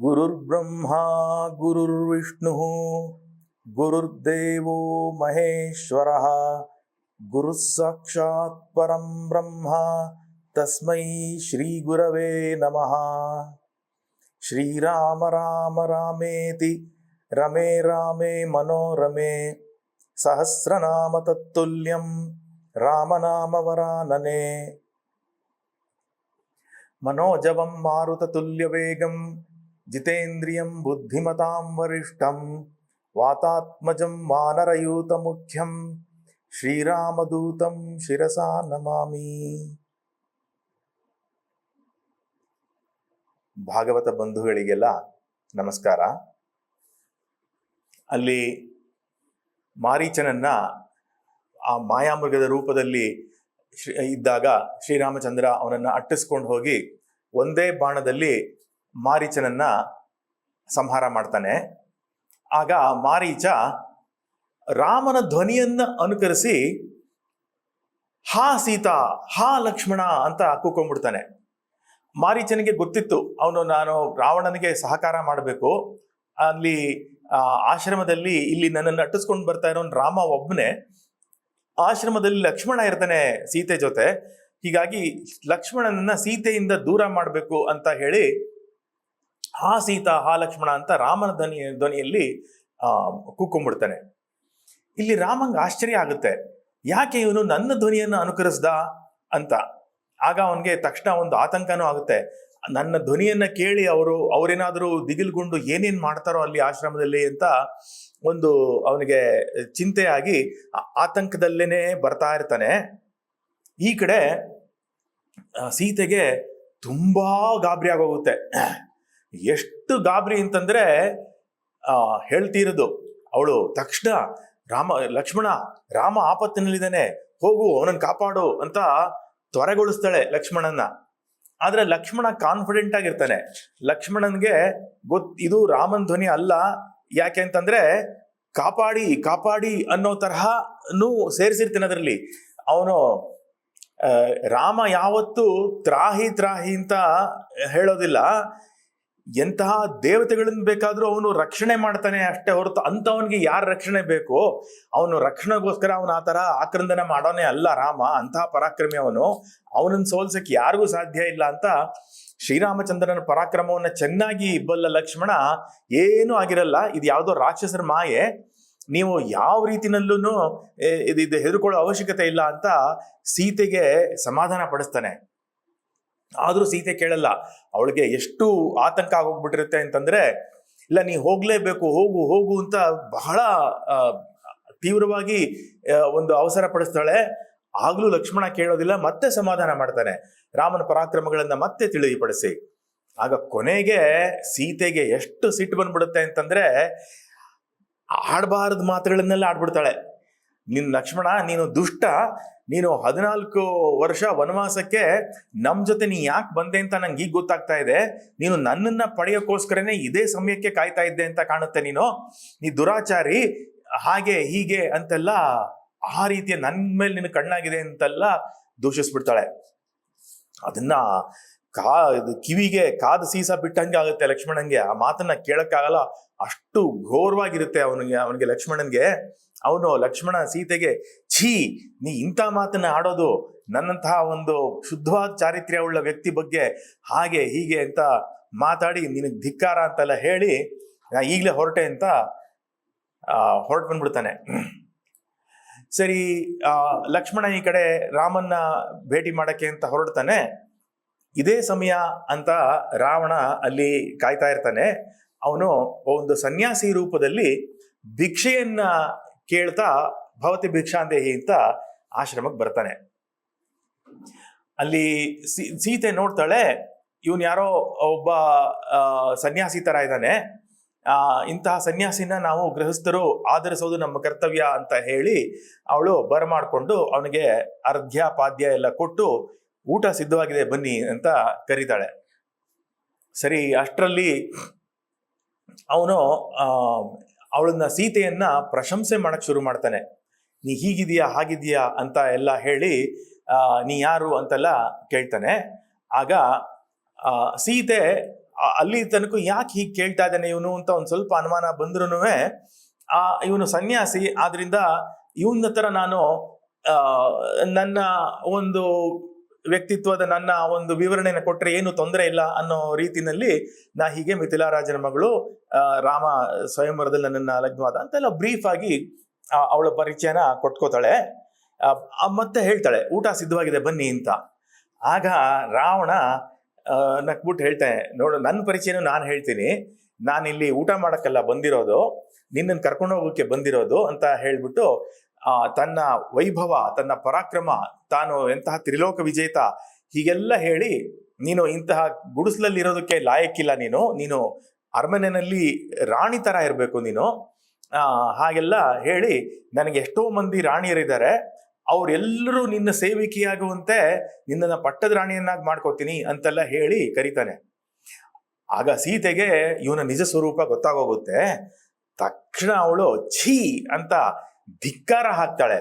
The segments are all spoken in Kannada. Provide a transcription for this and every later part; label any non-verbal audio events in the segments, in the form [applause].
गुरुर्ब्रह्मा गुरुर्विष्णुः गुरुर्देवो महेश्वरः गुरुः साक्षात् परं ब्रह्म तस्मै श्रीगुरवे नमः श्रीराम राम रामेति रमे रामे मनोरमे सहस्रनाम तत्तुल्यं रामनामवरानने मनोजवं मारुततुल्यवेगं ಜಿತೇಂದ್ರಿಯಂ ಬುದ್ಧಿಮತಾಂ ವರಿಷ್ಠಂ, ವಾತಾತ್ಮಜಂ ವಾನರಯೂತ ಮುಖ್ಯಂ ಶ್ರೀರಾಮದೂತಂ ಶಿರಸಾ ನಮಾಮಿ. ಭಾಗವತ ಬಂಧುಗಳಿಗೆಲ್ಲ ನಮಸ್ಕಾರ. ಅಲ್ಲಿ ಮಾರೀಚನನ್ನ ಆ ಮಾಯಾಮೃಗದ ರೂಪದಲ್ಲಿ ಇದ್ದಾಗ ಶ್ರೀರಾಮಚಂದ್ರ ಅವನನ್ನು ಅಟ್ಟಿಸ್ಕೊಂಡು ಹೋಗಿ ಒಂದೇ ಬಾಣದಲ್ಲಿ ಮಾರೀಚನನ್ನ ಸಂಹಾರ ಮಾಡ್ತಾನೆ. ಆಗ ಮಾರೀಚ ರಾಮನ ಧ್ವನಿಯನ್ನ ಅನುಕರಿಸಿ, ಹಾ ಸೀತಾ, ಹಾ ಲಕ್ಷ್ಮಣ ಅಂತ ಕೂಕೊಂಡ್ಬಿಡ್ತಾನೆ. ಮಾರೀಚನಿಗೆ ಗೊತ್ತಿತ್ತು, ಅವನು, ನಾನು ರಾವಣನಿಗೆ ಸಹಕಾರ ಮಾಡಬೇಕು. ಅಲ್ಲಿ ಆಶ್ರಮದಲ್ಲಿ ಇಲ್ಲಿ ನನ್ನನ್ನು ಅಟ್ಟಿಸ್ಕೊಂಡು ಬರ್ತಾ ಇರೋ ರಾಮ ಒಬ್ಬನೇ ಆಶ್ರಮದಲ್ಲಿ ಲಕ್ಷ್ಮಣ ಇರ್ತಾನೆ ಸೀತೆ ಜೊತೆ. ಹೀಗಾಗಿ ಲಕ್ಷ್ಮಣನನ್ನ ಸೀತೆಯಿಂದ ದೂರ ಮಾಡಬೇಕು ಅಂತ ಹೇಳಿ ಹಾ ಸೀತಾ, ಹಾ ಲಕ್ಷ್ಮಣ ಅಂತ ರಾಮನ ಧ್ವನಿ, ಧ್ವನಿಯಲ್ಲಿ, ಆ, ಕೂಕೊಂಡ್ಬಿಡ್ತಾನೆ. ಇಲ್ಲಿ ರಾಮಂಗೆ ಆಶ್ಚರ್ಯ ಆಗುತ್ತೆ. ಯಾಕೆ ಇವನು ನನ್ನ ಧ್ವನಿಯನ್ನು ಅನುಕರಿಸ್ದ ಅಂತ. ಆಗ ಅವನಿಗೆ ತಕ್ಷಣ ಒಂದು ಆತಂಕನೂ ಆಗುತ್ತೆ. ನನ್ನ ಧ್ವನಿಯನ್ನ ಕೇಳಿ ಅವರು, ಅವರೇನಾದರೂ ದಿಗಿಲ್ಗೊಂಡು ಏನೇನ್ ಮಾಡ್ತಾರೋ ಅಲ್ಲಿ ಆಶ್ರಮದಲ್ಲಿ ಅಂತ ಒಂದು ಅವನಿಗೆ ಚಿಂತೆಯಾಗಿ ಆತಂಕದಲ್ಲೇನೆ ಬರ್ತಾ ಇರ್ತಾನೆ. ಈ ಕಡೆ ಸೀತೆಗೆ ತುಂಬಾ ಗಾಬರಿ ಆಗೋಗುತ್ತೆ ಎಷ್ಟು ಗಾಬರಿ ಅಂತಂದ್ರೆ, ಆ, ಹೇಳ್ತಿರೋದು. ಅವಳು, ತಕ್ಷಣ, ರಾಮ, ಲಕ್ಷ್ಮಣ, ರಾಮ ಆಪತ್ತಿನಲ್ಲಿದ್ದಾನೆ. ಹೋಗು, ಅವನನ್ನು ಕಾಪಾಡು ಅಂತ ತ್ವರೆಗೊಳಿಸ್ತಾಳೆ ಲಕ್ಷ್ಮಣನ ಆದ್ರೆ ಲಕ್ಷ್ಮಣ ಕಾನ್ಫಿಡೆಂಟ್ ಆಗಿರ್ತಾನೆ. ಲಕ್ಷ್ಮಣನ್ಗೆ ಗೊತ್, ಇದು ರಾಮನ್ ಧ್ವನಿ ಅಲ್ಲ. ಯಾಕೆ ಅಂತಂದ್ರೆ, ಕಾಪಾಡಿ ಕಾಪಾಡಿ ಅನ್ನೋ ತರಹನೂ ಸೇರಿಸಿರ್ತೀನಿ ಅದರಲ್ಲಿ. ಅವನು ರಾಮ ಯಾವತ್ತೂ ತ್ರಾಹಿ ತ್ರಾಹಿ ಅಂತ ಹೇಳೋದಿಲ್ಲ. ಎಂತಹ ದೇವತೆಗಳನ್ನ ಬೇಕಾದರೂ ಅವನು ರಕ್ಷಣೆ ಮಾಡ್ತಾನೆ ಅಷ್ಟೇ ಹೊರತು ಅಂಥವನಿಗೆ ಯಾರು ರಕ್ಷಣೆ ಬೇಕೋ ಅವನು ರಕ್ಷಣೆಗೋಸ್ಕರ ಅವನು ಆ ಥರ ಆಕ್ರಂದನ ಮಾಡೋನೇ ಅಲ್ಲ ರಾಮ ಅಂತಹ ಪರಾಕ್ರಮಿ ಅವನು. ಅವನನ್ನು ಸೋಲ್ಸಕ್ಕೆ ಯಾರಿಗೂ ಸಾಧ್ಯ ಇಲ್ಲ ಅಂತ ಶ್ರೀರಾಮಚಂದ್ರನ ಪರಾಕ್ರಮವನ್ನು ಚೆನ್ನಾಗಿ ಇಬ್ಬಲ್ಲ ಲಕ್ಷ್ಮಣ, ಏನೂ ಆಗಿರಲ್ಲ, ಇದು ಯಾವುದೋ ರಾಕ್ಷಸರ ಮಾಯೆ, ನೀವು ಯಾವ ರೀತಿನಲ್ಲೂ ಇದು ಹೆದರ್ಕೊಳ್ಳೋ ಅವಶ್ಯಕತೆ ಇಲ್ಲ ಅಂತ ಸೀತೆಗೆ ಸಮಾಧಾನ ಪಡಿಸ್ತಾನೆ. ಆದ್ರೂ ಸೀತೆ ಕೇಳಲ್ಲ, ಅವಳಿಗೆ ಎಷ್ಟು ಆತಂಕ ಆಗೋಗ್ಬಿಟ್ಟಿರುತ್ತೆ ಅಂತಂದ್ರೆ, ಇಲ್ಲ ನೀ ಹೋಗಲೇಬೇಕು, ಹೋಗು ಹೋಗು ಅಂತ ಬಹಳ ತೀವ್ರವಾಗಿ ಒಂದು ಅವಸರ ಪಡಿಸ್ತಾಳೆ. ಆಗಲೂ ಲಕ್ಷ್ಮಣ ಕೇಳೋದಿಲ್ಲ, ಮತ್ತೆ ಸಮಾಧಾನ ಮಾಡ್ತಾನೆ. ರಾಮನ ಪರಾಕ್ರಮಗಳನ್ನು ಮತ್ತೆ ತಿಳಿಪಡಿಸಿ ಆಗ ಕೊನೆಗೆ ಸೀತೆಗೆ ಎಷ್ಟು ಸಿಟ್ಟು ಬಂದ್ಬಿಡುತ್ತೆ ಅಂತಂದ್ರೆ, ಆಡಬಾರದ ಮಾತುಗಳನ್ನೆಲ್ಲ ಆಡ್ಬಿಡ್ತಾಳೆ. ನಿನ್ನ ಲಕ್ಷ್ಮಣ, ನೀನು ದುಷ್ಟ ನೀನು ಹದಿನಾಲ್ಕು ವರ್ಷ ವನವಾಸಕ್ಕೆ ನಮ್ಮ ಜೊತೆ ನೀ ಯಾಕೆ ಬಂದೆ ಅಂತ ನಂಗೆ ಈಗ ಗೊತ್ತಾಗ್ತಾ ಇದೆ. ನೀನು ನನ್ನನ್ನ ಪಡೆಯೋಕ್ಕೋಸ್ಕರನೇ ಇದೇ ಸಮಯಕ್ಕೆ ಕಾಯ್ತಾ ಇದ್ದೆ ಅಂತ ಕಾಣುತ್ತೆ ನೀನು. ನೀ ದುರಾಚಾರಿ, ಹಾಗೆ, ಹೀಗೆ ಅಂತೆಲ್ಲ ಆ ರೀತಿಯ ನನ್ನ ಮೇಲೆ ನಿನ್ನ ಕಣ್ಣಾಗಿದೆ ಅಂತೆಲ್ಲ ದೂಷಿಸ್ಬಿಡ್ತಾಳೆ. ಅದನ್ನ ಕಾ, ಕಿವಿಗೆ ಕಾದ ಸೀಸ ಬಿಟ್ಟಂಗೆ ಆಗುತ್ತೆ ಲಕ್ಷ್ಮಣನ್ಗೆ. ಆ ಮಾತನ್ನ ಕೇಳಕ್ಕಾಗಲ್ಲ. ಅಷ್ಟು ಘೋರವಾಗಿರುತ್ತೆ ಅವನಿಗೆ ಅವನಿಗೆ ಲಕ್ಷ್ಮಣನ್ಗೆ. ಅವನು ಲಕ್ಷ್ಮಣ ಸೀತೆಗೆ, ಛೀ, ನೀ ಇಂಥ ಮಾತನ್ನ ಆಡೋದು ನನ್ನಂತಹ ಒಂದು ಶುದ್ಧವಾದ ಚಾರಿತ್ರ್ಯ ಉಳ್ಳ ವ್ಯಕ್ತಿ ಬಗ್ಗೆ ಹಾಗೆ ಹೀಗೆ ಅಂತ ಮಾತಾಡಿ ನಿನಗೆ ಧಿಕ್ಕಾರ ಅಂತೆಲ್ಲ ಹೇಳಿ ನಾ ಈಗಲೇ ಹೊರಟೆ ಅಂತ ಹೊರಟು ಬಂದ್ಬಿಡ್ತಾನೆ. ಸರಿ ಲಕ್ಷ್ಮಣ ಈ ಕಡೆ ರಾಮನ್ನ ಭೇಟಿ ಮಾಡಕ್ಕೆ ಅಂತ ಹೊರಡ್ತಾನೆ. ಇದೇ ಸಮಯ ಅಂತ ರಾವಣ ಅಲ್ಲಿ ಕಾಯ್ತಾ ಇರ್ತಾನೆ. ಅವನು ಒಂದು ಸನ್ಯಾಸಿ ರೂಪದಲ್ಲಿ ಭಿಕ್ಷೆಯನ್ನ ಕೇಳ್ತಾ ಭವತಿ ಭಿಕ್ಷಾಂದೇಹಿ ಅಂತ ಆಶ್ರಮಕ್ಕೆ ಬರ್ತಾನೆ. ಅಲ್ಲಿ ಸೀತೆ ನೋಡ್ತಾಳೆ, ಇವನ್ ಯಾರೋ ಒಬ್ಬ ಸನ್ಯಾಸಿ ತರ ಇದ್ದಾನೆ. ಇಂತಹ ಸನ್ಯಾಸಿನ ನಾವು ಗೃಹಸ್ಥರು ಆಧರಿಸೋದು ನಮ್ಮ ಕರ್ತವ್ಯ ಅಂತ ಹೇಳಿ ಅವಳು ಬರಮಾಡ್ಕೊಂಡು ಅವನಿಗೆ ಅರ್ಧ್ಯ ಪಾದ್ಯ ಎಲ್ಲ ಕೊಟ್ಟು ಊಟ ಸಿದ್ಧವಾಗಿದೆ ಬನ್ನಿ ಅಂತ ಕರೀತಾಳೆ. ಸರಿ, ಅಷ್ಟರಲ್ಲಿ ಅವನು ಅವಳನ್ನ ಸೀತೆಯನ್ನ ಪ್ರಶಂಸೆ ಮಾಡಕ್ ಶುರು ಮಾಡ್ತಾನೆ. ನೀ ಹೀಗಿದೀಯಾ, ಹಾಗಿದೀಯಾ ಅಂತ ಎಲ್ಲ ಹೇಳಿ ನೀ ಯಾರು? ಅಂತೆಲ್ಲ ಕೇಳ್ತಾನೆ. ಆಗ ಸೀತೆ ಅಲ್ಲಿ ತನಕ ಯಾಕೆ ಹೀಗೆ ಕೇಳ್ತಾ ಇದ್ದಾನೆ ಇವನು ಅಂತ ಒಂದು ಸ್ವಲ್ಪ ಅನುಮಾನ ಬಂದ್ರೂ ಆ, ಇವನು ಸನ್ಯಾಸಿ, ಆದ್ರಿಂದ ಇವನ ಹತ್ರ ನಾನು ನನ್ನ ಒಂದು ವ್ಯಕ್ತಿತ್ವದ ನನ್ನ ಒಂದು ವಿವರಣೆಯನ್ನು ಕೊಟ್ಟರೆ ಏನು ತೊಂದರೆ ಇಲ್ಲ ಅನ್ನೋ ರೀತಿನಲ್ಲಿ ನಾ ಹೀಗೆ ಮಿಥಿಲಾರಾಜನ ಮಗಳು ರಾಮ ಸ್ವಯಂವರದಲ್ಲಿ ನನ್ನ ಲಗ್ನವಾದ ಅಂತೆಲ್ಲ ಬ್ರೀಫ್ ಆಗಿ ಅವಳ ಪರಿಚಯನ ಕೊಟ್ಕೋತಾಳೆ. ಮತ್ತೆ ಹೇಳ್ತಾಳೆ, ಊಟ ಸಿದ್ಧವಾಗಿದೆ, ಬನ್ನಿ ಅಂತ. ಆಗ ರಾವಣ ನಕ್ಬಿಟ್ಟು ಹೇಳ್ತಾನೆ, ನೋಡು, ನನ್ನ ಪರಿಚಯನೂ ನಾನು ಹೇಳ್ತೀನಿ. ನಾನಿಲ್ಲಿ ಊಟ ಮಾಡೋಕ್ಕೆಲ್ಲ ಬಂದಿರೋದು ನಿನ್ನನ್ನು ಕರ್ಕೊಂಡು ಹೋಗೋಕ್ಕೆ ಬಂದಿರೋದು ಅಂತ ಹೇಳ್ಬಿಟ್ಟು ತನ್ನ ವೈಭವ, ತನ್ನ ಪರಾಕ್ರಮ, ತಾನು ಎಂತಹ ತ್ರಿಲೋಕ ವಿಜೇತ ಹೀಗೆಲ್ಲ ಹೇಳಿ, ನೀನು ಇಂತಹ ಗುಡಿಸ್ಲಲ್ಲಿರೋದಕ್ಕೆ ಲಾಯಕ್ಕಿಲ್ಲ ನೀನು ನೀನು ಅರಮನೆಯಲ್ಲಿ ರಾಣಿ ತರ ಇರಬೇಕು ನೀನು. ಹಾಗೆಲ್ಲ ಹೇಳಿ ನನಗೆ ಎಷ್ಟೋ ಮಂದಿ ರಾಣಿಯರಿದ್ದಾರೆ. ಅವರೆಲ್ಲರೂ ನಿನ್ನ ಸೇವಿಕೆಯಾಗುವಂತೆ ನಿನ್ನನ್ನು ಪಟ್ಟದ ರಾಣಿಯನ್ನಾಗಿ ಮಾಡ್ಕೋತೀನಿ ಅಂತೆಲ್ಲ ಹೇಳಿ ಕರೀತಾನೆ. ಆಗ ಸೀತೆಗೆ ಇವನ ನಿಜ ಸ್ವರೂಪ ಗೊತ್ತಾಗೋಗುತ್ತೆ. ತಕ್ಷಣ ಅವಳು ಛೀ ಅಂತ ಧಿಕ್ಕಾರ ಹಾಕ್ತಾಳೆ.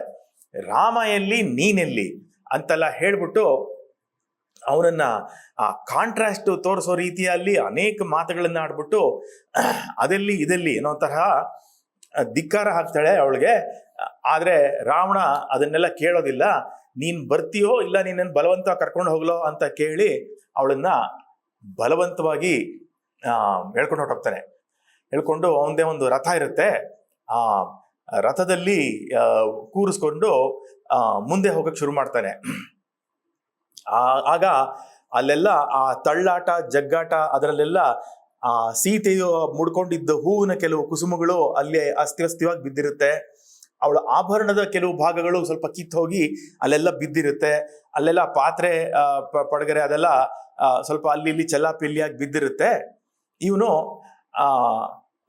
ರಾಮ ಎಲ್ಲಿ? ನೀನೆಲ್ಲಿ ಅಂತೆಲ್ಲ ಹೇಳ್ಬಿಟ್ಟು ಅವನನ್ನ ಆ ಕಾಂಟ್ರಾಸ್ಟ್ ತೋರಿಸೋ ರೀತಿಯಲ್ಲಿ ಅನೇಕ ಮಾತುಗಳನ್ನ ಆಡ್ಬಿಟ್ಟು, ಅದೆಲ್ಲಿ? ಇದೆಲ್ಲಿ? ಅನ್ನೋ ತರಹ ಧಿಕ್ಕಾರ ಹಾಕ್ತಾಳೆ ಅವಳಿಗೆ. ಆದರೆ ರಾವಣ ಅದನ್ನೆಲ್ಲ ಕೇಳೋದಿಲ್ಲ. ನೀನು ಬರ್ತೀಯೋ ಇಲ್ಲ ನೀನನ್ನು ಬಲವಂತ ಕರ್ಕೊಂಡು ಹೋಗ್ಲೋ? ಅಂತ ಕೇಳಿ ಅವಳನ್ನ ಬಲವಂತವಾಗಿ ಹೇಳ್ಕೊಂಡು ಹೊರಟೋಗ್ತಾನೆ. ಹೇಳ್ಕೊಂಡು ಅವನದೇ ಒಂದು ರಥ ಇರುತ್ತೆ. ಆ ರಥದಲ್ಲಿ ಕೂರಿಸ್ಕೊಂಡು ಮುಂದೆ ಹೋಗಕ್ಕೆ ಶುರು ಮಾಡ್ತಾನೆ. ಆಗ ಅಲ್ಲೆಲ್ಲ ಆ ತಳ್ಳಾಟ, ಜಗ್ಗಾಟ ಅದರಲ್ಲೆಲ್ಲ, ಆ, ಸೀತೆಯು ಮುಡ್ಕೊಂಡಿದ್ದ ಹೂವಿನ ಕೆಲವು ಕುಸುಮಗಳು ಅಲ್ಲಿ ಅಸ್ತಿವಸ್ತಿವಾಗಿ ಬಿದ್ದಿರುತ್ತೆ. ಅವಳ ಆಭರಣದ ಕೆಲವು ಭಾಗಗಳು ಸ್ವಲ್ಪ ಕಿತ್ತು ಹೋಗಿ ಅಲ್ಲೆಲ್ಲ ಬಿದ್ದಿರುತ್ತೆ. ಅಲ್ಲೆಲ್ಲ ಪಾತ್ರೆ ಪಡಗರೆ ಅದೆಲ್ಲ ಸ್ವಲ್ಪ ಅಲ್ಲಿ ಇಲ್ಲಿ ಚೆಲ್ಲಾಪಿಲ್ಲಿಯಾಗಿ ಬಿದ್ದಿರುತ್ತೆ. ಇವನು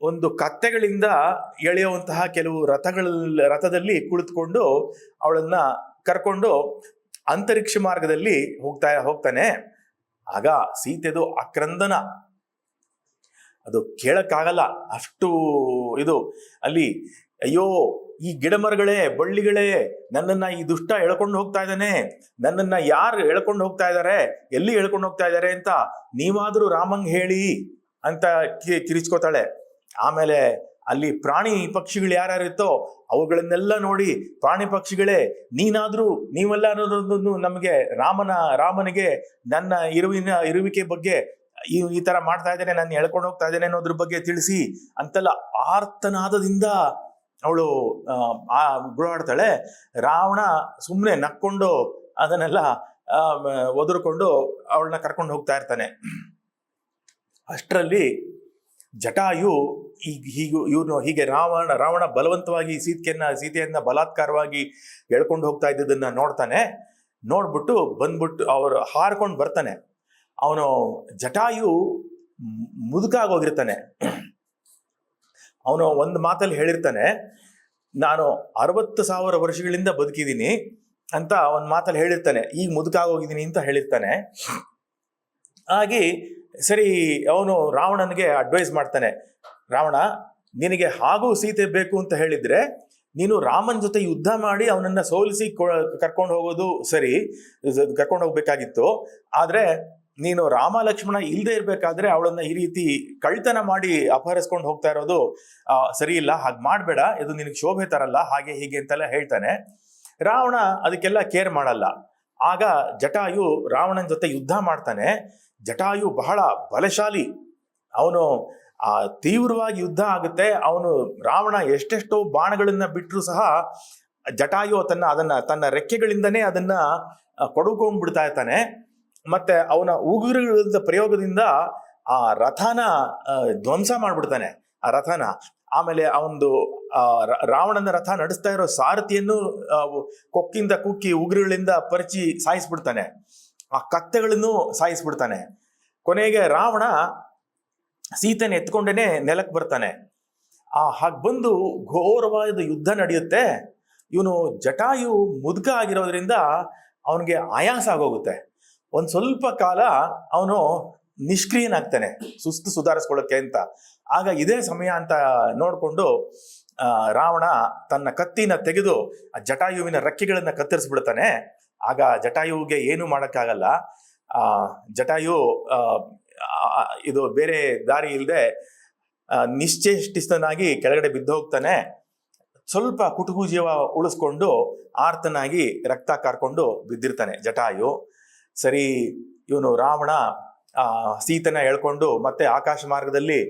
ಒಂದು ಕತ್ತೆಗಳಿಂದ ಎಳೆಯುವಂತಹ ಕೆಲವು ರಥಗಳ ರಥದಲ್ಲಿ ಕುಳಿತುಕೊಂಡು ಅವಳನ್ನ ಕರ್ಕೊಂಡು ಅಂತರಿಕ್ಷ ಮಾರ್ಗದಲ್ಲಿ ಹೋಗ್ತಾ, ಹೋಗ್ತಾನೆ. ಆಗ ಸೀತೆದು ಆಕ್ರಂದನ ಅದು ಕೇಳಕ್ಕಾಗಲ್ಲ. ಅಷ್ಟು ಇದು. ಅಲ್ಲಿ, ಅಯ್ಯೋ, ಈ ಗಿಡ ಮರಗಳೇ ಬಳ್ಳಿಗಳೇ, ನನ್ನನ್ನ ಈ ದುಷ್ಟ ಎಳ್ಕೊಂಡು ಹೋಗ್ತಾ ಇದ್ದಾನೆ. ನನ್ನನ್ನ ಯಾರು ಎಳ್ಕೊಂಡು ಹೋಗ್ತಾ ಇದ್ದಾರೆ ಎಲ್ಲಿ ಎಳ್ಕೊಂಡು ಹೋಗ್ತಾ ಇದ್ದಾರೆ ಅಂತ ನೀವಾದ್ರೂ ರಾಮಂಗ್ ಹೇಳಿ ಅಂತ ಕಿರಿಚ್ಕೋತಾಳೆ. ಆಮೇಲೆ ಅಲ್ಲಿ ಪ್ರಾಣಿ ಪಕ್ಷಿಗಳು ಯಾರ್ಯಾರಿತ್ತೋ ಅವುಗಳನ್ನೆಲ್ಲ ನೋಡಿ ಪ್ರಾಣಿ ಪಕ್ಷಿಗಳೇ, ನೀನಾದ್ರೂ ನೀವೆಲ್ಲ ಅನ್ನೋದೊಂದು ನಮಗೆ ರಾಮನ, ರಾಮನಿಗೆ ನನ್ನ ಇರುವಿನ, ಇರುವಿಕೆ ಬಗ್ಗೆ ಈ ಈ ತರ ಮಾಡ್ತಾ ಇದ್ದೇನೆ, ನಾನು ಎಳ್ಕೊಂಡು ಹೋಗ್ತಾ ಇದ್ದೇನೆ ಅನ್ನೋದ್ರ ಬಗ್ಗೆ ತಿಳಿಸಿ ಅಂತೆಲ್ಲ ಆರ್ತನಾದದಿಂದ ಅವಳು, ಆ ಗುರುಹಾಡ್ತಾಳೆ ರಾವಣ ಸುಮ್ಮನೆ ನಕ್ಕೊಂಡು ಅದನ್ನೆಲ್ಲ ಒದರ್ಕೊಂಡು ಅವಳನ್ನ ಕರ್ಕೊಂಡು ಹೋಗ್ತಾ ಇರ್ತಾನೆ. ಅಷ್ಟರಲ್ಲಿ ಜಟಾಯು ಈಗ ಹೀಗು, ಇವನು ಹೀಗೆ ರಾವಣ ರಾವಣ ಬಲವಂತವಾಗಿ ಸೀತೆಯನ್ನ ಸೀತೆಯನ್ನ ಬಲಾತ್ಕಾರವಾಗಿ ಎಳ್ಕೊಂಡು ಹೋಗ್ತಾ ಇದ್ದದನ್ನ ನೋಡ್ತಾನೆ. ನೋಡ್ಬಿಟ್ಟು ಬಂದ್ಬಿಟ್ಟು ಅವರು ಹಾರ್ಕೊಂಡು ಬರ್ತಾನೆ. ಅವನು ಜಟಾಯು ಮುದುಕಾಗೋಗಿರ್ತಾನೆ ಅವನು ಒಂದು ಮಾತಲ್ಲಿ ಹೇಳಿರ್ತಾನೆ, ನಾನು ಅರವತ್ತು ಸಾವಿರ ವರ್ಷಗಳಿಂದ ಬದುಕಿದ್ದೀನಿ ಅಂತ ಒಂದು ಮಾತಲ್ಲಿ ಹೇಳಿರ್ತಾನೆ. ಈಗ ಮುದುಕಾಗೋಗಿದ್ದೀನಿ ಅಂತ ಹೇಳಿರ್ತಾನೆ. ಹಾಗೆ ಸರಿ, ಅವನು ರಾವಣನಿಗೆ ಅಡ್ವೈಸ್ ಮಾಡ್ತಾನೆ, ರಾವಣ, ನಿನಗೆ ಹಾಗೂ ಸೀತೆ ಬೇಕು ಅಂತ ಹೇಳಿದ್ರೆ, ನೀನು ರಾಮನ ಜೊತೆ ಯುದ್ಧ ಮಾಡಿ ಅವನನ್ನ ಸೋಲಿಸಿ ಕರ್ಕೊಂಡು ಹೋಗೋದು ಸರಿ ಕರ್ಕೊಂಡು ಹೋಗ್ಬೇಕಾಗಿತ್ತು. ಆದ್ರೆ, ನೀನು ರಾಮ, ಲಕ್ಷ್ಮಣ ಇಲ್ಲದೆ ಇರಬೇಕಾದ್ರೆ ಅವಳನ್ನ ಈ ರೀತಿ ಕಳ್ತನ ಮಾಡಿ ಅಪಹರಿಸ್ಕೊಂಡು ಹೋಗ್ತಾ ಇರೋದು ಸರಿ ಇಲ್ಲ, ಹಾಗೆ ಮಾಡಬೇಡ, ಇದು ನಿನಗೆ ಶೋಭೆ ತರಲ್ಲ, ಹಾಗೆ ಹೀಗೆ ಅಂತೆಲ್ಲ ಹೇಳ್ತಾನೆ. ರಾವಣ ಅದಕ್ಕೆಲ್ಲ ಕೇರ್ ಮಾಡಲ್ಲ. ಆಗ ಜಟಾಯು ರಾವಣನ ಜೊತೆ ಯುದ್ಧ ಮಾಡ್ತಾನೆ. ಜಟಾಯು ಬಹಳ ಬಲಶಾಲಿ. ಅವನು ಆ ತೀವ್ರವಾಗಿ ಯುದ್ಧ ಆಗುತ್ತೆ. ಅವನು ರಾವಣ ಎಷ್ಟೆಷ್ಟೋ ಬಾಣಗಳನ್ನು ಬಿಟ್ಟರು ಸಹ ಜಟಾಯು ತನ್ನ ಅದನ್ನ ತನ್ನ ರೆಕ್ಕೆಗಳಿಂದನೇ ಅದನ್ನ ಕೊಡುಕೊಂಡ್ಬಿಡ್ತಾ ಇರ್ತಾನೆ. ಮತ್ತೆ ಅವನ ಉಗುರುಗಳ ಪ್ರಯೋಗದಿಂದ ಆ ರಥನ ಧ್ವಂಸ ಮಾಡ್ಬಿಡ್ತಾನೆ. ಆ ರಥನ. ಆಮೇಲೆ ಅವನದು ರಾವಣನ ರಥ ನಡೆಸ್ತಾ ಇರೋ ಸಾರಥಿಯನ್ನು ಕೊಕ್ಕಿಂದ ಕುಕ್ಕಿ ಉಗುರುಗಳಿಂದ ಪರಿಚಿ ಸಾಯಿಸ್ಬಿಡ್ತಾನೆ. ಆ ಕತ್ತೆಗಳನ್ನು ಸಾಯಿಸ್ಬಿಡ್ತಾನೆ. ಕೊನೆಗೆ ರಾವಣ ಸೀತೆನ ಎತ್ಕೊಂಡೇನೆ ನೆಲಕ್ಕೆ ಬರ್ತಾನೆ. ಆ ಹಾಗೆ ಬಂದು ಘೋರವಾದ ಯುದ್ಧ ನಡೆಯುತ್ತೆ. ಇವನು ಜಟಾಯು ಮುದ್ಗ ಆಗಿರೋದ್ರಿಂದ ಅವನಿಗೆ ಆಯಾಸ ಆಗೋಗುತ್ತೆ. ಒಂದು ಸ್ವಲ್ಪ ಕಾಲ ಅವನು ನಿಷ್ಕ್ರಿಯನಾಗ್ತಾನೆ, ಸುಸ್ತು ಸುಧಾರಿಸ್ಕೊಳ್ಳೋಕ್ಕೆ ಅಂತ. ಆಗ ಇದೇ ಸಮಯ ಅಂತ ನೋಡಿಕೊಂಡು ರಾವಣ ತನ್ನ ಕತ್ತಿನ ತೆಗೆದು ಆ ಜಟಾಯುವಿನ ರೆಕ್ಕೆಗಳನ್ನು ಕತ್ತರಿಸ್ಬಿಡ್ತಾನೆ. ಆಗ ಜಟಾಯುವಿಗೆ ಏನು ಮಾಡೋಕ್ಕಾಗಲ್ಲ. ಜಟಾಯು ಇದು ಬೇರೆ ದಾರಿ ಇಲ್ಲದೆ ನಿಶ್ಚೇಷ್ಟಿಸ್ತನಾಗಿ ಕೆಳಗಡೆ ಬಿದ್ದು ಹೋಗ್ತಾನೆ ಸ್ವಲ್ಪ ಕುಟುಕು ಜೀವ ಉಳಿಸ್ಕೊಂಡು ಆರ್ತನಾಗಿ ರಕ್ತ ಕಾರ್ಕೊಂಡು ಬಿದ್ದಿರ್ತಾನೆ ಜಟಾಯು. ಸರಿ, ಇವನು ರಾವಣ ಸೀತನ ಎಳ್ಕೊಂಡು ಮತ್ತೆ ಆಕಾಶ ಮಾರ್ಗದಲ್ಲಿ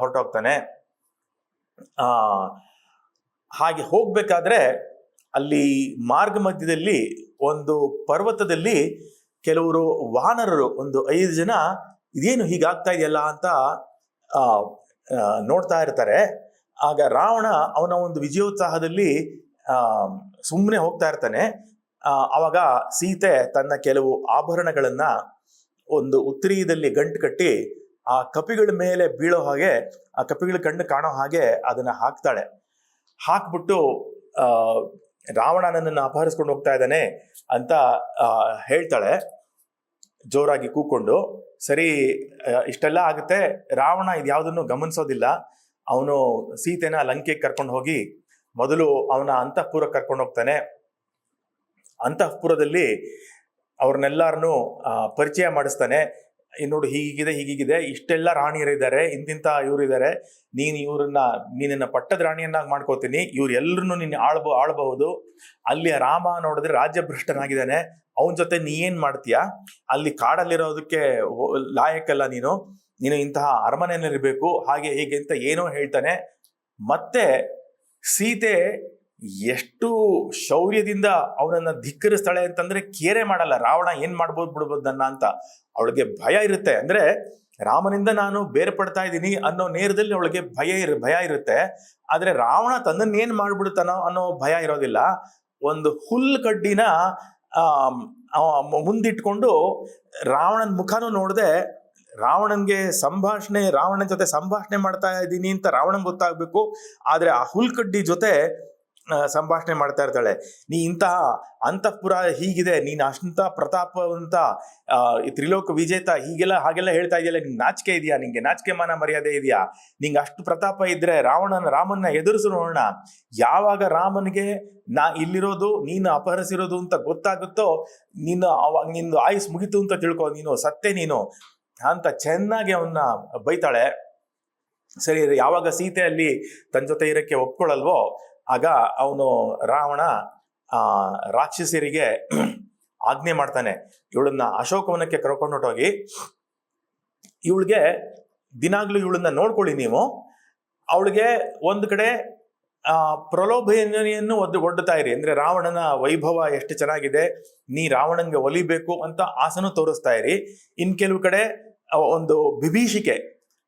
ಹೊರಟೋಗ್ತಾನೆ. ಹಾಗೆ ಹೋಗ್ಬೇಕಾದ್ರೆ ಅಲ್ಲಿ ಮಾರ್ಗ ಮಧ್ಯದಲ್ಲಿ ಒಂದು ಪರ್ವತದಲ್ಲಿ ಕೆಲವರು ವಾನರರು ಒಂದು ಐದು ಜನ ಇದೇನು ಹೀಗಾಗ್ತಾ ಇದೆಯಲ್ಲ ಅಂತ ನೋಡ್ತಾ ಇರ್ತಾರೆ. ಆಗ ರಾವಣ ಅವನ ಒಂದು ವಿಜಯೋತ್ಸಾಹದಲ್ಲಿ ಸುಮ್ಮನೆ ಹೋಗ್ತಾ ಇರ್ತಾನೆ. ಆವಾಗ ಸೀತೆ ತನ್ನ ಕೆಲವು ಆಭರಣಗಳನ್ನ ಒಂದು ಉತ್ತರೀಯದಲ್ಲಿ ಗಂಟು ಕಟ್ಟಿ ಆ ಕಪಿಗಳ ಮೇಲೆ ಬೀಳೋ ಹಾಗೆ, ಆ ಕಪಿಗಳ ಕಣ್ಣು ಕಾಣೋ ಹಾಗೆ ಅದನ್ನ ಹಾಕ್ತಾಳೆ. ಹಾಕ್ಬಿಟ್ಟು ರಾವಣ ನನ್ನನ್ನು ಅಪಹರಿಸ್ಕೊಂಡು ಹೋಗ್ತಾ ಇದ್ದಾನೆ ಅಂತ ಹೇಳ್ತಾಳೆ. ಜೋರಾಗಿ ಕೂಕೊಂಡು, ಸರಿ ಇಷ್ಟೆಲ್ಲ ಆಗುತ್ತೆ, ರಾವಣ ಇದು ಯಾವುದನ್ನು ಗಮನಿಸೋದಿಲ್ಲ. ಅವನು ಸೀತೆನ ಲಂಕೆಗೆ ಕರ್ಕೊಂಡು ಹೋಗಿ, ಮೊದಲು ಅವನ ಅಂತಃಪುರ ಕರ್ಕೊಂಡು ಹೋಗ್ತಾನೆ. ಅಂತಃಪುರದಲ್ಲಿ ಅವ್ರನ್ನೆಲ್ಲರನ್ನು ಪರಿಚಯ ಮಾಡಿಸ್ತಾನೆ. ನೋಡು, ಹೀಗಿದೆ ಹೀಗಿದೆ, ಇಷ್ಟೆಲ್ಲ ರಾಣಿಯರಿದ್ದಾರೆ, ಇಂತಿಂತ ಇವರಿದ್ದಾರೆ. ನೀನು ಇವರನ್ನ, ನೀನನ್ನ ಪಟ್ಟದ ರಾಣಿಯನ್ನಾಗಿ ಮಾಡ್ಕೋತೀನಿ. ಇವ್ರು ಎಲ್ಲರೂ ನೀನು ಆಳ್ಬೋ, ಆಳ್ಬಹುದು. ಅಲ್ಲಿ ರಾಮ ನೋಡಿದ್ರೆ ರಾಜ್ಯಭ್ರಷ್ಟನಾಗಿದ್ದಾನೆ. ಅವನ ಜೊತೆ ನೀ ಏನ್ ಮಾಡ್ತೀಯಾ? ಅಲ್ಲಿ ಕಾಡಲ್ಲಿರೋದಕ್ಕೆ ಲಾಯಕ್ಕಲ್ಲ ನೀನು. ನೀನು ಇಂತಹ ಅರಮನೆಯಲ್ಲಿರ್ಬೇಕು. ಹಾಗೆ ಹೀಗೆ ಅಂತ ಏನೋ ಹೇಳ್ತಾನೆ. ಮತ್ತೆ ಸೀತೆ ಎಷ್ಟು ಶೌರ್ಯದಿಂದ ಅವನನ್ನ ಧಿಕ್ಕರಿಸ್ತಾಳೆ ಅಂತಂದ್ರೆ ಕೇರೆ ಮಾಡಲ್ಲ. ರಾವಣ ಏನ್ ಮಾಡ್ಬೋದು ಬಿಡ್ಬೋದು ನನ್ನ ಅಂತ ಅವಳಿಗೆ ಭಯ ಇರುತ್ತೆ. ಅಂದ್ರೆ ರಾಮನಿಂದ ನಾನು ಬೇರ್ಪಡ್ತಾ ಇದ್ದೀನಿ ಅನ್ನೋ ನೇರದಲ್ಲಿ ಅವಳಿಗೆ ಭಯ ಇರ, ಭಯ ಇರುತ್ತೆ. ಆದ್ರೆ ರಾವಣ ತನ್ನನ್ನ ಏನ್ ಮಾಡ್ಬಿಡ್ತಾನೋ ಅನ್ನೋ ಭಯ ಇರೋದಿಲ್ಲ. ಒಂದು ಹುಲ್ ಕಡ್ಡಿನ ಮುಂದಿಟ್ಕೊಂಡು ರಾವಣನ ಮುಖನೂ ನೋಡದೆ, ರಾವಣನ್ಗೆ ಸಂಭಾಷಣೆ, ರಾವಣನ ಜೊತೆ ಸಂಭಾಷಣೆ ಮಾಡ್ತಾ ಇದ್ದೀನಿ ಅಂತ ರಾವಣನ್ ಗೊತ್ತಾಗ್ಬೇಕು. ಆದ್ರೆ ಆ ಹುಲ್ ಕಡ್ಡಿ ಜೊತೆ ಸಂಭಾಷಣೆ ಮಾಡ್ತಾ ಇರ್ತಾಳೆ. ನೀ ಇಂತಹ ಅಂತಃಪುರ ಹೀಗಿದೆ, ನೀನು ಅಷ್ಟಂತ ಪ್ರತಾಪವಂತ ತ್ರಿಲೋಕ ವಿಜೇತ ಹೀಗೆಲ್ಲ ಹಾಗೆಲ್ಲ ಹೇಳ್ತಾ ಇದೆಯಲ್ಲ ನಿಂಗೆ ನಾಚಿಕೆ ಇದೆಯಾ? ನಿಂಗೆ ನಾಚಿಕೆ ಮಾನ ಮರ್ಯಾದೆ ಇದೆಯಾ? ನಿಂಗೆ ಅಷ್ಟು ಪ್ರತಾಪ ಇದ್ರೆ ರಾವಣನ, ರಾಮನ್ನ ಎದುರಿಸು ನೋಡೋಣ. ಯಾವಾಗ ರಾಮನಿಗೆ ನಾ ಇಲ್ಲಿರೋದು, ನೀನು ಅಪಹರಿಸಿರೋದು ಅಂತ ಗೊತ್ತಾಗುತ್ತೋ, ನೀನು ಅವಾಗ ನಿಂದು ಆಯುಸ್ ಮುಗಿತು ಅಂತ ತಿಳ್ಕೊ, ನೀನು ಸತ್ತೆ ನೀನು ಅಂತ ಚೆನ್ನಾಗಿ ಅವನ್ನ ಬೈತಾಳೆ. ಸರಿ, ಯಾವಾಗ ಸೀತೆ ಅಲ್ಲಿ ತನ್ನ ಜೊತೆ ಇರಕ್ಕೆ ಒಪ್ಕೊಳ್ಳಲ್ವೋ ಆಗ ಅವನು ರಾವಣ ರಾಕ್ಷಸರಿಗೆ [clears throat] ಆಜ್ಞೆ ಮಾಡ್ತಾನೆ. ಇವಳನ್ನ ಅಶೋಕವನಕ್ಕೆ ಕರ್ಕೊಂಡು ಹೋಗಿ, ಇವಳಿಗೆ ದಿನಾಗ್ಲೂ ಇವಳನ್ನ ನೋಡ್ಕೊಳ್ಳಿ ನೀವು. ಅವಳಿಗೆ ಒಂದು ಕಡೆ ಪ್ರಲೋಭನೆಯನ್ನು ಒದ್ದು ಒಡ್ಡುತ್ತಾ ಇರಿ. ಅಂದ್ರೆ ರಾವಣನ ವೈಭವ ಎಷ್ಟು ಚೆನ್ನಾಗಿದೆ. ನೀ ರಾವಣಂಗೆ ಒಲಿಬೇಕು ಅಂತ ಆಸನು ತೋರಿಸ್ತಾ ಇರಿ. ಇನ್ ಕೆಲವು ಕಡೆ ಒಂದು ಬಿಭೀಷಿಕೆ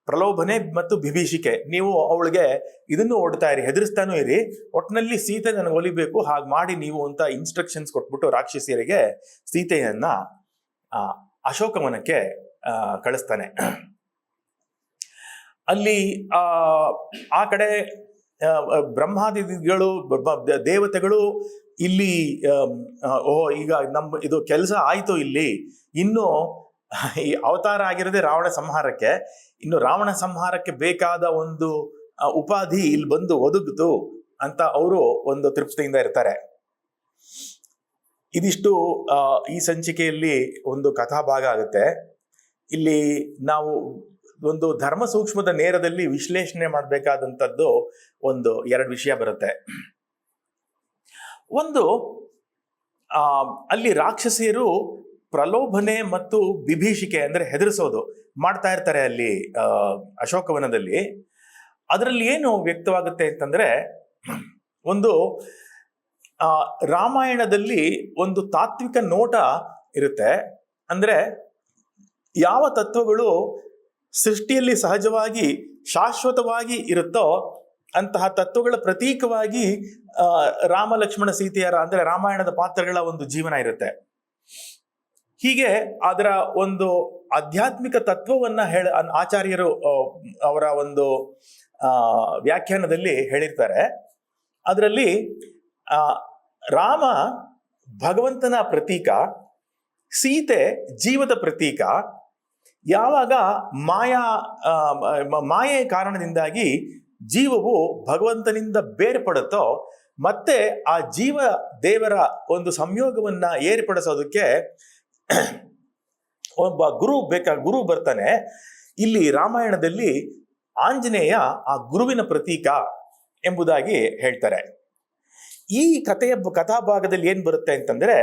ಪ್ರಲೋಭನೆ ಮತ್ತು ಬಿಭೀಷಿಕೆ. ನೀವು ಅವಳಿಗೆ ಇದನ್ನು ಓಡ್ತಾ ಇರಿ, ಹೆದರಿಸ್ತಾನೂ ಇರಿ. ಒಟ್ಟಿನಲ್ಲಿ ಸೀತೆ ನನಗೆ ಒಲಿಬೇಕು, ಹಾಗೆ ಮಾಡಿ ನೀವು ಅಂತ ಇನ್ಸ್ಟ್ರಕ್ಷನ್ಸ್ ಕೊಟ್ಬಿಟ್ಟು ರಾಕ್ಷಸಿಯರಿಗೆ ಸೀತೆಯನ್ನ ಅಶೋಕವನಕ್ಕೆ ಕಳಿಸ್ತಾನೆ. ಅಲ್ಲಿ, ಆ ಕಡೆ ಬ್ರಹ್ಮಾದಿಗಳು ದೇವತೆಗಳು ಇಲ್ಲಿ ಓಹ್, ಈಗ ನಮ್ಮ ಇದು ಕೆಲಸ ಆಯಿತು ಇಲ್ಲಿ. ಇನ್ನು ಈ ಅವತಾರ ಆಗಿರೋದೇ ರಾವಣ ಸಂಹಾರಕ್ಕೆ. ಇನ್ನು ರಾವಣ ಸಂಹಾರಕ್ಕೆ ಬೇಕಾದ ಒಂದು ಉಪಾಧಿ ಇಲ್ಲಿ ಬಂದು ಒದಗಿತು ಅಂತ ಅವರು ಒಂದು ತೃಪ್ತಿಯಿಂದ ಇರ್ತಾರೆ. ಇದಿಷ್ಟು ಈ ಸಂಚಿಕೆಯಲ್ಲಿ ಒಂದು ಕಥಾಭಾಗ ಆಗುತ್ತೆ. ಇಲ್ಲಿ ನಾವು ಒಂದು ಧರ್ಮ ಸೂಕ್ಷ್ಮದ ನೇರದಲ್ಲಿ ವಿಶ್ಲೇಷಣೆ ಮಾಡಬೇಕಾದಂಥದ್ದು ಒಂದು ಎರಡು ವಿಷಯ ಬರುತ್ತೆ. ಒಂದು ಅಲ್ಲಿ ರಾಕ್ಷಸಿಯರು ಪ್ರಲೋಭನೆ ಮತ್ತು ಬಿಭೀಷಿಕೆ ಅಂದರೆ ಹೆದರಿಸೋದು ಮಾಡ್ತಾ ಇರ್ತಾರೆ ಅಲ್ಲಿ ಅಶೋಕವನದಲ್ಲಿ. ಅದರಲ್ಲಿ ಏನು ವ್ಯಕ್ತವಾಗುತ್ತೆ ಅಂತಂದರೆ, ಒಂದು ರಾಮಾಯಣದಲ್ಲಿ ಒಂದು ತಾತ್ವಿಕ ನೋಟ ಇರುತ್ತೆ. ಅಂದರೆ ಯಾವ ತತ್ವಗಳು ಸೃಷ್ಟಿಯಲ್ಲಿ ಸಹಜವಾಗಿ ಶಾಶ್ವತವಾಗಿ ಇರುತ್ತೋ ಅಂತಹ ತತ್ವಗಳ ಪ್ರತೀಕವಾಗಿ ರಾಮ ಲಕ್ಷ್ಮಣ ಸೀತೆಯರ ಅಂದರೆ ರಾಮಾಯಣದ ಪಾತ್ರಗಳ ಒಂದು ಜೀವನ ಇರುತ್ತೆ. ಹೀಗೆ ಅದರ ಒಂದು ಆಧ್ಯಾತ್ಮಿಕ ತತ್ವವನ್ನ ಹೇಳ ಆಚಾರ್ಯರು ಅವರ ಒಂದು ವ್ಯಾಖ್ಯಾನದಲ್ಲಿ ಹೇಳಿರ್ತಾರೆ. ಅದರಲ್ಲಿ ರಾಮ ಭಗವಂತನ ಪ್ರತೀಕ, ಸೀತೆ ಜೀವದ ಪ್ರತೀಕ, ಯಾವಾಗ ಮಾಯಾ ಮಾಯೆ ಮಾಯೆಯ ಕಾರಣದಿಂದಾಗಿ ಜೀವವು ಭಗವಂತನಿಂದ ಬೇರ್ಪಡುತ್ತೋ, ಮತ್ತೆ ಆ ಜೀವ ದೇವರ ಒಂದು ಸಂಯೋಗವನ್ನ ಏರ್ಪಡಿಸೋದಕ್ಕೆ [coughs] ಒಬ್ಬ ಗುರು ಬೇಕಾ, ಗುರು ಬರ್ತಾನೆ. ಇಲ್ಲಿ ರಾಮಾಯಣದಲ್ಲಿ ಆಂಜನೇಯ ಆ ಗುರುವಿನ ಪ್ರತೀಕ ಎಂಬುದಾಗಿ ಹೇಳ್ತಾರೆ. ಈ ಕಥೆಯ ಕಥಾಭಾಗದಲ್ಲಿ ಏನು ಬರುತ್ತೆ ಅಂತಂದ್ರೆ,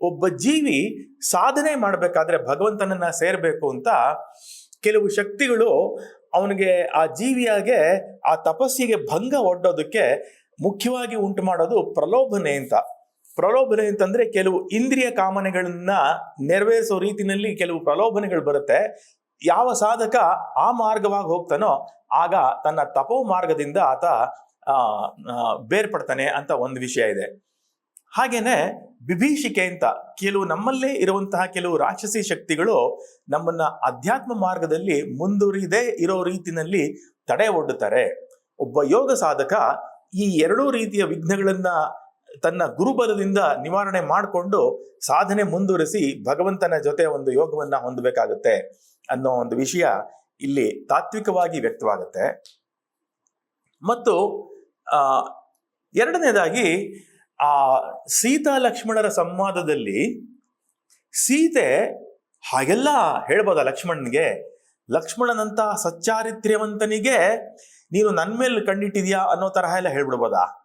ಒಬ್ಬ ಜೀವಿ ಸಾಧನೆ ಮಾಡಬೇಕಾದ್ರೆ ಭಗವಂತನನ್ನ ಸೇರಬೇಕು ಅಂತ ಕೆಲವು ಶಕ್ತಿಗಳು ಅವನಿಗೆ, ಆ ಜೀವಿಯಾಗೆ, ಆ ತಪಸ್ಸಿಗೆ ಭಂಗ ಒಡ್ಡೋದಕ್ಕೆ ಮುಖ್ಯವಾಗಿ ಉಂಟು ಮಾಡೋದು ಪ್ರಲೋಭನೆ ಅಂತ. ಪ್ರಲೋಭನೆ ಅಂತಂದ್ರೆ ಕೆಲವು ಇಂದ್ರಿಯ ಕಾಮನೆಗಳನ್ನ ನೆರವೇರಿಸೋ ರೀತಿನಲ್ಲಿ ಕೆಲವು ಪ್ರಲೋಭನೆಗಳು ಬರುತ್ತೆ. ಯಾವ ಸಾಧಕ ಆ ಮಾರ್ಗವಾಗಿ ಹೋಗ್ತಾನೋ ಆಗ ತನ್ನ ತಪೋ ಮಾರ್ಗದಿಂದ ಆತ ಬೇರ್ಪಡ್ತಾನೆ ಅಂತ ಒಂದು ವಿಷಯ ಇದೆ. ಹಾಗೇನೆ ವಿಭೀಷಿಕೆ ಅಂತ ಕೆಲವು ನಮ್ಮಲ್ಲೇ ಇರುವಂತಹ ಕೆಲವು ರಾಕ್ಷಸಿ ಶಕ್ತಿಗಳು ನಮ್ಮನ್ನ ಅಧ್ಯಾತ್ಮ ಮಾರ್ಗದಲ್ಲಿ ಮುಂದುವರಿದೇ ಇರೋ ರೀತಿನಲ್ಲಿ ತಡೆ ಒಡ್ಡುತ್ತಾರೆ. ಒಬ್ಬ ಯೋಗ ಸಾಧಕ ಈ ಎರಡೂ ರೀತಿಯ ವಿಘ್ನಗಳನ್ನ ತನ್ನ ಗುರುಬಲದಿಂದ ನಿವಾರಣೆ ಮಾಡಿಕೊಂಡು ಸಾಧನೆ ಮುಂದುವರಿಸಿ ಭಗವಂತನ ಜೊತೆ ಒಂದು ಯೋಗವನ್ನ ಹೊಂದಬೇಕಾಗುತ್ತೆ ಅನ್ನೋ ಒಂದು ವಿಷಯ ಇಲ್ಲಿ ತಾತ್ವಿಕವಾಗಿ ವ್ಯಕ್ತವಾಗುತ್ತೆ. ಮತ್ತು ಎರಡನೇದಾಗಿ, ಆ, ಸೀತಾ ಲಕ್ಷ್ಮಣರ ಸಂವಾದದಲ್ಲಿ ಸೀತೆ, ಹಾಗೆಲ್ಲ ಹೇಳ್ಬೋದ ಲಕ್ಷ್ಮಣನಿಗೆ? ಲಕ್ಷ್ಮಣನಂತ ಸಚ್ಚಾರಿತ್ರ್ಯವಂತನಿಗೆ ನೀನು ನನ್ನ ಮೇಲೆ ಕಣ್ಣಿಟ್ಟಿದ್ಯಾ ಅನ್ನೋ ತರಹ ಎಲ್ಲ ಹೇಳ್ಬಿಡ್ಬೋದಾ?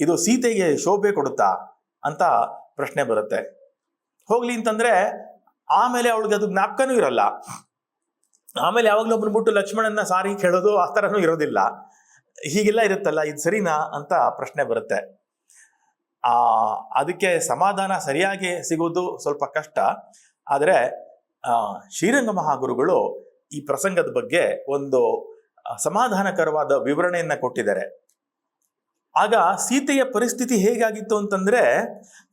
ಇದು ಸೀತೆಗೆ ಶೋಭೆ ಕೊಡುತ್ತಾ ಅಂತ ಪ್ರಶ್ನೆ ಬರುತ್ತೆ. ಹೋಗ್ಲಿ ಅಂತಂದ್ರೆ ಆಮೇಲೆ ಅವಳಿಗೆ ಅದು ಜ್ಞಾಪಕನೂ ಇರಲ್ಲ. ಆಮೇಲೆ ಯಾವಾಗ್ಲೂ ಬಂದ್ಬಿಟ್ಟು ಲಕ್ಷ್ಮಣನ ಸಾರಿ ಕೇಳೋದು ಆ ಥರನೂ ಇರೋದಿಲ್ಲ. ಹೀಗೆಲ್ಲ ಇರುತ್ತಲ್ಲ, ಇದು ಸರಿನಾ ಅಂತ ಪ್ರಶ್ನೆ ಬರುತ್ತೆ. ಆ, ಅದಕ್ಕೆ ಸಮಾಧಾನ ಸರಿಯಾಗಿ ಸಿಗೋದು ಸ್ವಲ್ಪ ಕಷ್ಟ. ಆದರೆ ಶ್ರೀರಂಗ ಮಹಾಗುರುಗಳು ಈ ಪ್ರಸಂಗದ ಬಗ್ಗೆ ಒಂದು ಸಮಾಧಾನಕರವಾದ ವಿವರಣೆಯನ್ನು ಕೊಟ್ಟಿದ್ದಾರೆ. ಆಗ ಸೀತೆಯ ಪರಿಸ್ಥಿತಿ ಹೇಗಾಗಿತ್ತು ಅಂತಂದ್ರೆ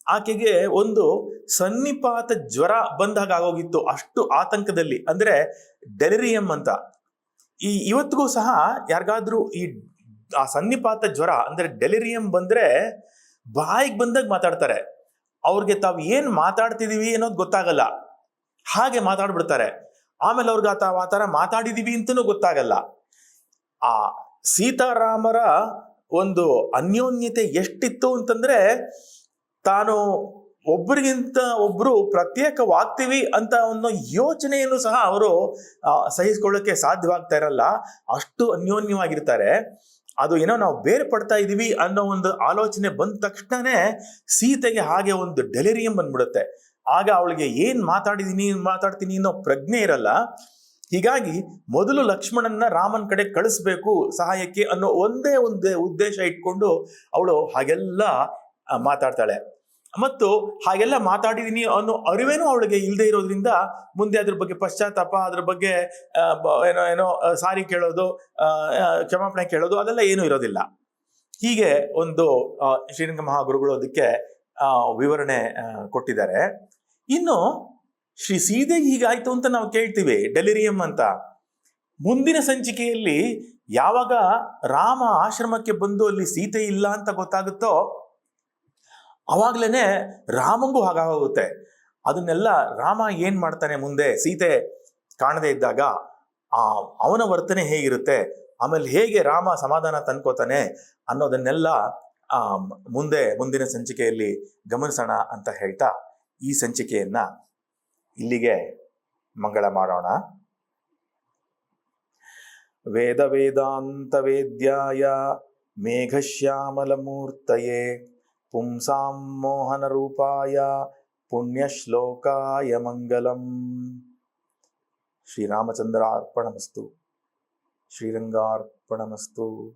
ಆಕೆಗೆ ಒಂದು ಸನ್ನಿಪಾತ ಜ್ವರ ಬಂದಾಗ ಆಗೋಗಿತ್ತು ಅಷ್ಟು ಆತಂಕದಲ್ಲಿ. ಅಂದ್ರೆ ಡೆಲಿರಿಯಂ ಅಂತ. ಈ ಇವತ್ತಿಗೂ ಸಹ ಯಾರಿಗಾದ್ರೂ ಈ ಆ ಸನ್ನಿಪಾತ ಜ್ವರ, ಅಂದ್ರೆ ಡೆಲಿರಿಯಂ ಬಂದ್ರೆ ಬಾಯಿಗೆ ಬಂದಾಗ ಮಾತಾಡ್ತಾರೆ. ಅವ್ರಿಗೆ ತಾವು ಏನ್ ಮಾತಾಡ್ತಿದೀವಿ ಅನ್ನೋದು ಗೊತ್ತಾಗಲ್ಲ. ಹಾಗೆ ಮಾತಾಡ್ಬಿಡ್ತಾರೆ. ಆಮೇಲೆ ಅವ್ರಿಗೆ ತಾವು ಆ ಥರ ಮಾತಾಡಿದೀವಿ ಅಂತನೂ ಗೊತ್ತಾಗಲ್ಲ. ಆ ಸೀತಾರಾಮರ ಒಂದು ಅನ್ಯೋನ್ಯತೆ ಎಷ್ಟಿತ್ತು ಅಂತಂದ್ರೆ, ತಾನು ಒಬ್ಬರಿಗಿಂತ ಒಬ್ರು ಪ್ರತ್ಯೇಕವಾಗ್ತೀವಿ ಅಂತ ಅನ್ನೋ ಯೋಚನೆಯನ್ನು ಸಹ ಅವರು ಸಹಿಸಿಕೊಳ್ಳಕ್ಕೆ ಸಹಿಸ್ಕೊಳ್ಳೋಕೆ ಸಾಧ್ಯವಾಗ್ತಾ ಇರಲ್ಲ. ಅಷ್ಟು ಅನ್ಯೋನ್ಯವಾಗಿರ್ತಾರೆ. ಅದು ಏನೋ ನಾವು ಬೇರ್ಪಡ್ತಾ ಇದೀವಿ ಅನ್ನೋ ಒಂದು ಆಲೋಚನೆ ಬಂದ ತಕ್ಷಣನೇ ಸೀತೆಗೆ ಹಾಗೆ ಒಂದು ಡೆಲಿರಿಯಂ ಬಂದ್ಬಿಡುತ್ತೆ. ಆಗ ಅವಳಿಗೆ ಏನು ಮಾತಾಡಿದೀನಿ, ಮಾತಾಡ್ತೀನಿ ಅನ್ನೋ ಪ್ರಜ್ಞೆ ಇರಲ್ಲ. ಹೀಗಾಗಿ ಮೊದಲು ಲಕ್ಷ್ಮಣನ್ನ ರಾಮನ್ ಕಡೆ ಕಳಿಸ್ಬೇಕು ಸಹಾಯಕ್ಕೆ ಅನ್ನೋ ಒಂದೇ ಒಂದೇ ಉದ್ದೇಶ ಇಟ್ಕೊಂಡು ಅವಳು ಹಾಗೆಲ್ಲ ಮಾತಾಡ್ತಾಳೆ. ಮತ್ತು ಹಾಗೆಲ್ಲ ಮಾತಾಡಿದೀನಿ ಅನ್ನೋ ಅರಿವೇನೂ ಅವಳಿಗೆ ಇಲ್ಲದೆ ಇರೋದ್ರಿಂದ ಮುಂದೆ ಅದ್ರ ಬಗ್ಗೆ ಪಶ್ಚಾತ್ತಾಪ, ಅದ್ರ ಬಗ್ಗೆ ಏನೋ ಏನೋ ಸಾರಿ ಕೇಳೋದು ಕ್ಷಮಾಪಣೆ ಕೇಳೋದು ಅದೆಲ್ಲ ಏನೂ ಇರೋದಿಲ್ಲ. ಹೀಗೆ ಒಂದು ಶ್ರೀರಂಗ ಮಹಾಗುರುಗಳು ಅದಕ್ಕೆ ವಿವರಣೆ ಕೊಟ್ಟಿದ್ದಾರೆ. ಇನ್ನು ಶ್ರೀ ಸೀತೆಗೆ ಹೀಗಾಯ್ತು ಅಂತ ನಾವು ಕೇಳ್ತೀವಿ, ಡೆಲಿರಿಯಂ ಅಂತ. ಮುಂದಿನ ಸಂಚಿಕೆಯಲ್ಲಿ ಯಾವಾಗ ರಾಮ ಆಶ್ರಮಕ್ಕೆ ಬಂದು ಅಲ್ಲಿ ಸೀತೆ ಇಲ್ಲ ಅಂತ ಗೊತ್ತಾಗುತ್ತೋ, ಅವಾಗ್ಲೇನೆ ರಾಮಂಗೂ ಹಾಗಾಗುತ್ತೆ ಅದನ್ನೆಲ್ಲ ರಾಮ ಏನ್ ಮಾಡ್ತಾನೆ ಮುಂದೆ? ಸೀತೆ ಕಾಣದೇ ಇದ್ದಾಗ ಆ ಅವನ ವರ್ತನೆ ಹೇಗಿರುತ್ತೆ? ಆಮೇಲೆ ಹೇಗೆ ರಾಮ ಸಮಾಧಾನ ತಂದ್ಕೋತಾನೆ ಅನ್ನೋದನ್ನೆಲ್ಲ ಮುಂದೆ ಮುಂದಿನ ಸಂಚಿಕೆಯಲ್ಲಿ ಗಮನಿಸೋಣ ಅಂತ ಹೇಳ್ತಾ ಈ ಸಂಚಿಕೆಯನ್ನ ಇಲ್ಲಿಗೆ ಮಂಗಳ ಮಾಡೋಣ. ವೇದ ವೇದಾಂತ ವೇದ್ಯಾಯ ಮೇಘಶ್ಯಾಮಲ ಮೂರ್ತಯೇ ಪುಂಸಾಂ ಮೋಹನ ರೂಪಾಯ ಪುಣ್ಯಶ್ಲೋಕಾಯ ಮಂಗಲಂ. ಶ್ರೀರಾಮಚಂದ್ರ ಅರ್ಪಣಮಸ್ತು. ಶ್ರೀರಂಗಾರ್ಪಣಮಸ್ತು.